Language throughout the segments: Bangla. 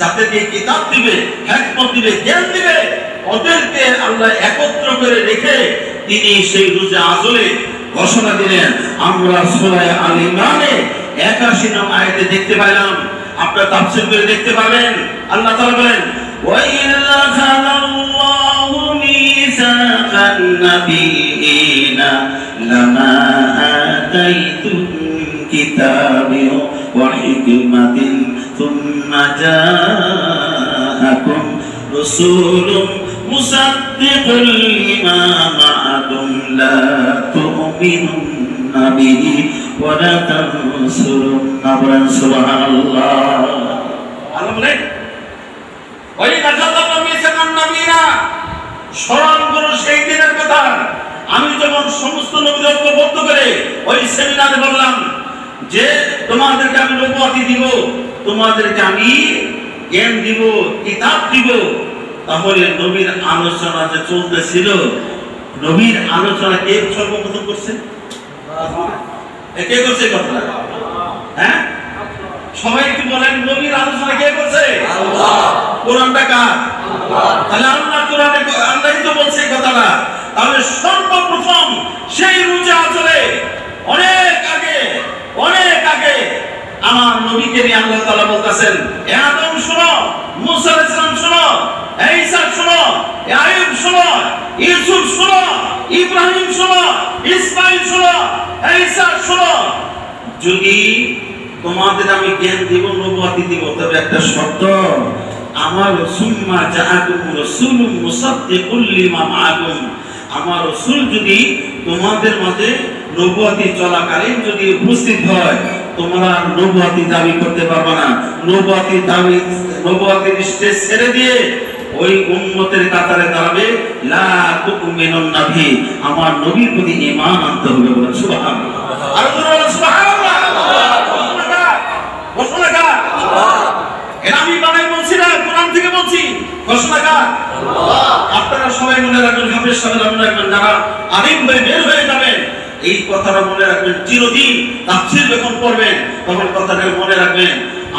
যাদেরকে কিতাব দিবে হ্যাকমত দিবে, জ্ঞান দিবে, ওদেরকে আল্লাহ একত্র করে রেখে তিনি সেই রোজা আজলে ঘোষণা দিলেন। আমরা সোলায় আল ইমরানে একাশি নাম আয়তে দেখতে পাইলাম আপনারা তাফসির করে দেখতে পাবেন। আল্লাহ তাআলা বলেন ওয়াইল্লা খালাল্লাহু মিসাকান নাবিয়িনা লামা আতাইতুম কিতাবিও ওয়া হিকমাতিন ثُمَّ جَاءَكُمْ رَسُولٌ مُصَدِّقٌ لِمَا مَعَكُمْ لَا تُؤْمِنُنَّ بِهِ وَلَا تَنصُرُنَّهُ سُبْحَانَ اللَّهِ আল্লাহ বলেন ওই নাজাল্লাহ মিসাকান নবীরা স্মরণ করো সেই দিনের কথা আমি যখন সমস্ত নবীদের ঐক্যবদ্ধ করে ওই সেমিনারে বললাম যে তোমাদেরকে আমি নবুয়াতি দিব তোমাদেরকে আমি জ্ঞান দিব, কিতাব দিব। তাহলে নবীর আলোচনা যে চলতেছিল, নবীর আলোচনা কে সর্বপ্রথম করছে? কে করছে কথাটা? হ্যাঁ? সবাই বলেন, নবীর আলোচনা কে করছে? কোরআনটা কার? তাহলে আল্লাহ কোরআনে তো বলছে কথাটা। তাহলে সর্বপ্রথম সেই রুজা আচলে অনেক আগে, অনেক আমার নবীকে নিয়ে আল্লাহ তাআলা বলতেছেন, এ আদম, শোনো, মুসা আলাইহিস সালাম, শোনো ঈসা, শোনো আইয়ুব, শোনো, ইউসুফ, শোনো, ইব্রাহিম, শোনো ইসমাইল শোনো ঈসা, শোনো। যদি তোমাদের আমি জ্ঞান দিব, নবুয়াতি দিব, তবে একটা শর্ত, আমার সুম্মা জাআকুম রাসূলুম মুসাদ্দিকুল লিমা মাআকুম। আমার রাসূল যদি তোমাদের মাঝে নবুয়াতি চলাকালীন যদি উপস্থিত হয় তোমরা নবুয়াতি দাবি করতে পারবে না। নবুয়াতি দাবি নবুয়াতির স্টেজ ছেড়ে দিয়ে ওই উম্মতের কাতারে দাঁড়াবে। লা তুমিনুন নাবি আমার নবীর প্রতি ঈমান আনতে হবে বলে সুবহানাল্লাহ। আর বলুন সুবহানাল্লাহ। এটা আমি বানাই বলছি না কোরআন থেকে বলছি। ঘোষণাকার আপনারা সবাই মনে রাখবেন হাফেজ সাহেব রাখবেন যারা আলিম হয়ে বের হয়ে যাবেন এই কথাটা মনে রাখবেন, চিরদিন তাফসীর যখন পড়বেন। তখন কথাটা মনে রাখবেন,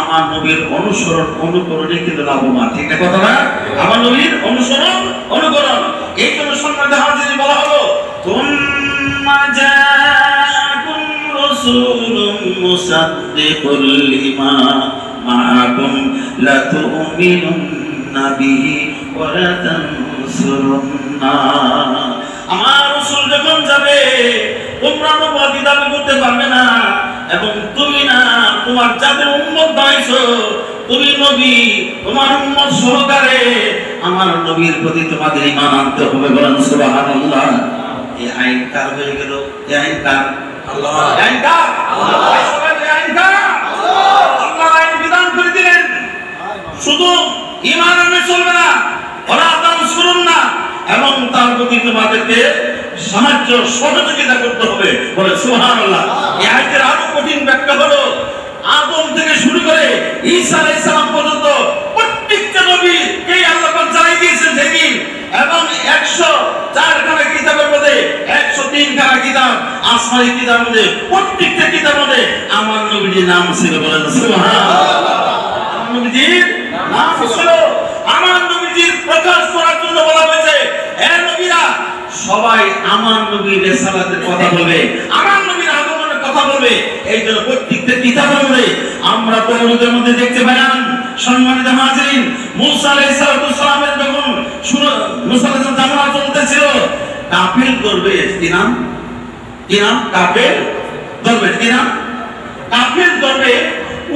আমার নবীর অনুসরণ, অনুকরণে কিন্তু লাভবান। ঠিক না কথা না? আমার নবীর অনুসরণ, অনুকরণ। এই জন্য সম্মানিত হাজির বলা হলো, তুম্মা জাআকুম রাসূলুম মুসাদ্দিকুল লিমা মাআকুম লা তুমিনুন্না বিহি ওয়া লা তানসুরুন্না আমার রাসূল যখন যাবে, তোমরা নবুয়তি দাবি করতে পারবে না। এবং তুমি না, তোমার যাদের উম্মত বানাইছো, তুমি নবী, তোমার উম্মত সহকারে আমার নবীর প্রতি তোমাদের ঈমান আনতে হবে বলেন সুবহানাল্লাহ। এই আইন কার হয়ে গেল? এই আইন কার? আল্লাহ। আল্লাহ। আইন কার? করে দিলেন। শুধু ইমান চলবে না ওরা দান শুনুন না। এবং তার প্রতি তোমাদেরকে সাহায্য সহযোগিতা করতে হবে। বলে সুবহানাল্লাহ। এই আয়াতের আরও কঠিন ব্যাখ্যা হলো আদম থেকে শুরু করে ঈসা আলাইহিস সালাম পর্যন্ত প্রত্যেকটা নবী এই আল্লাহ পাক জানিয়ে দিয়েছেন সেদিন। এবং 104 খানা কিতাবের মধ্যে 103 খানা কিতাব আসমানি কিতাবের মধ্যে প্রত্যেকটা কিতাবের মধ্যে আমার নবীর নাম ছিল বলেন সুবহানাল্লাহ। আমার নবীজির নাম ছিল আমার নবীজির প্রকাশ করার জন্য বলা হয়েছে, হে নবীরা, সবাই আমার নবীর রেসালাতের কথা বলবে, আমার নবীর আগমনের কথা বলবে। এই জন্য প্রত্যেকটা কিতাবের মধ্যে আমরা তরুণদের মধ্যে দেখতে পেলাম, সম্মানিত হাজিরিন, মুসা আলাইহিস যখন শুনো, মুসা আলাইহিস জামানা চলতেছিল, কাফির করবে কি নাম? কি নাম? কাফের ধরবে, কি নাম? কাফের ধরবে,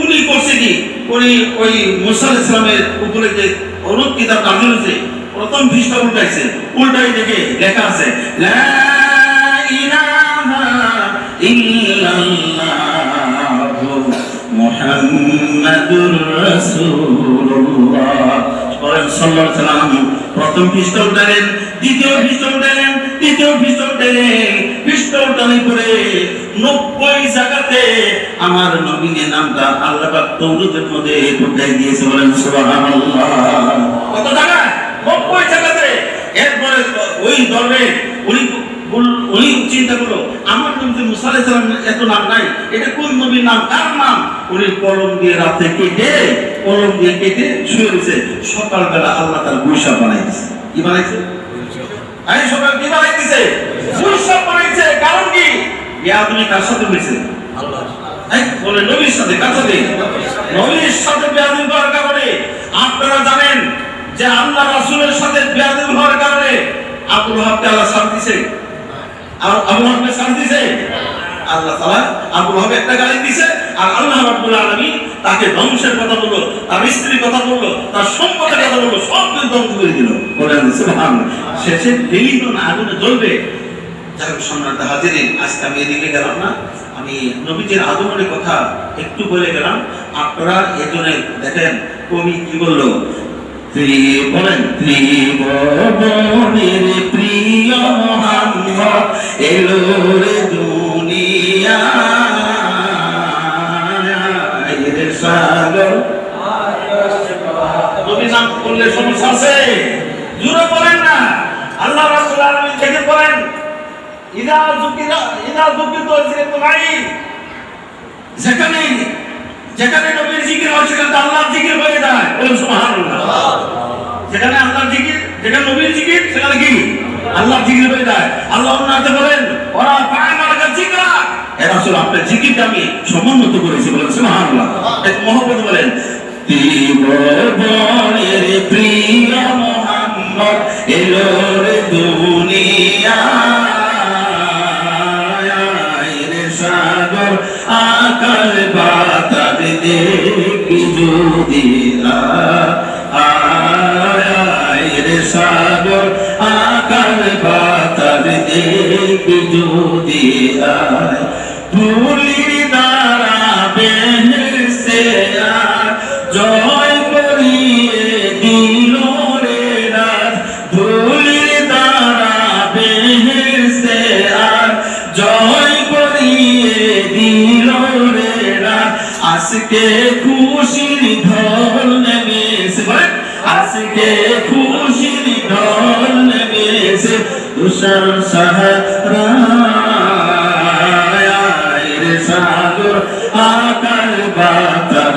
উনি করছে কি, উনি ওই মুসা আলাইহিস উপরে যে অনুপ কিতাব নাজিল হয়েছে প্রথম পৃষ্ঠা উল্টাইছে। উল্টাই দেখে লেখা আছে, লা ইলাহা ইল্লাল্লাহু মুহাম্মাদুর রাসূলুল্লাহ। পরেন সাল্লাল্লাহু আলাইহি প্রথম পৃষ্ঠা উল্টালেন, দ্বিতীয় পৃষ্ঠা উল্টালেন, তৃতীয় পৃষ্ঠা উল্টালেন। পরে নব্বই আমার নবীনের নামটা আল্লাহ মধ্যে ঢুকাই দিয়েছে বলেন কত নব্বই এরপরে ওই ধর্মে উনি উনি চিন্তা করল, আমার মুসা এত নাম নাই, এটা কোন নবীর নাম? কার নাম? উনি কলম দিয়ে রাতে কেটে, কলম দিয়ে কেটে শুয়ে রয়েছে। সকালবেলা আল্লাহ তার গুইসা বানাই দিছে কি বানাইছে? এই সকাল কি বানাই দিছে গুইসা বানাইছে কারণ কি? তুমি কার সাথে হয়েছে? বলে নবীর সাথে কার সাথে? নবীর সাথে বেয়াদবি করার কারণে। আপনারা জানেন যে আল্লাহ রাসূলের সাথে বেয়াদবি হওয়ার কারণে আবুল হাবকে আল্লাহ আর আবুল হাবকে শান্তি আল্লাহ তাআলা হাব একটা গালি দিছে আর আল্লাহ রাব্বুল আলামিন তাকে ধ্বংসের কথা বলল, তার স্ত্রীর কথা বলল, তার সম্পদের কথা বলল, সব ধ্বংস করে দিল। শেষে আগুনে জ্বলবে। যাই হোক সম্রাট হাজিরিন, আজকে আমি এদিকে গেলাম না। আমি নবীজির আগমনের কথা একটু বলে গেলাম। আপনারা এজনে দেখেন কবি কি বলল? এলো রে দুনিয়া। নবী নাম করলে সমস্যা আছে। জুড়ে বলেন না। আল্লাহ রাব্বুল আলামিন দেখে বলেন, ইদা যুকিরা, ইদা যুকিত জিকরুল্লাহ যেখানে যেখানে নবীর জিকির হয়, সেখানে আল্লাহর জিকির হয়ে যায়। বলুন, সুবহানাল্লাহ। যেখানে আল্লাহর জিকির, যেখানে নবীর জিকির, সেখানে কি? আল্লাহর জিকির হয়ে যায়। আল্লাহ ওনাতে বলেন, ওরা পায় মালাকা জিকরা এরা আসলে আপনার জিকিরটা আমি সমুন্নত করেছি বলেন, সুবহানাল্লাহ। এক মহব্বত বলেন ত্রিভুবনের প্রিয় মোহাম্মদ এলো রে সাগর আকাল বাতার দেখি যদি রে সাগর আকাল বাতার দেখি যদি আয় জয় করিয়ে দিল জয় করিয়ে আজকে খুশির ঢল নেমেছে আজকে খুশির ঢল নেমেছে। তুষার সাহারা সাগর, আকার বাতার